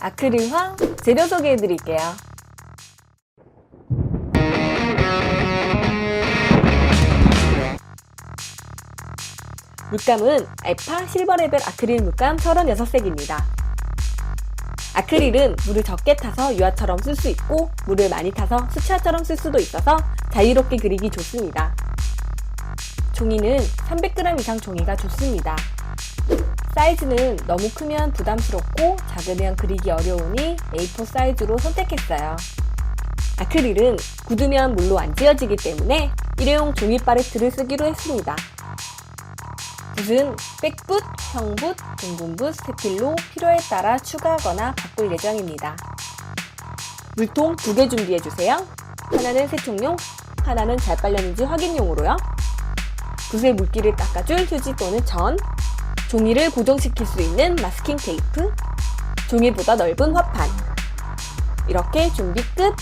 아크릴화 재료 소개해 드릴게요. 물감은 알파 실버레벨 아크릴 물감 36색입니다. 아크릴은 물을 적게 타서 유화처럼 쓸 수 있고 물을 많이 타서 수채화처럼 쓸 수도 있어서 자유롭게 그리기 좋습니다. 종이는 300g 이상 종이가 좋습니다. 사이즈는 너무 크면 부담스럽고 작으면 그리기 어려우니 A4 사이즈로 선택했어요. 아크릴은 굳으면 물로 안 지워지기 때문에 일회용 종이 팔레트를 쓰기로 했습니다. 붓은 백붓, 형붓, 등분붓, 스테필로 필요에 따라 추가하거나 바꿀 예정입니다. 물통 두 개 준비해 주세요. 하나는 세척용, 하나는 잘 빨렸는지 확인용으로요. 붓에 물기를 닦아줄 휴지 또는 전, 종이를 고정시킬 수 있는 마스킹 테이프, 종이보다 넓은 화판. 이렇게 준비 끝!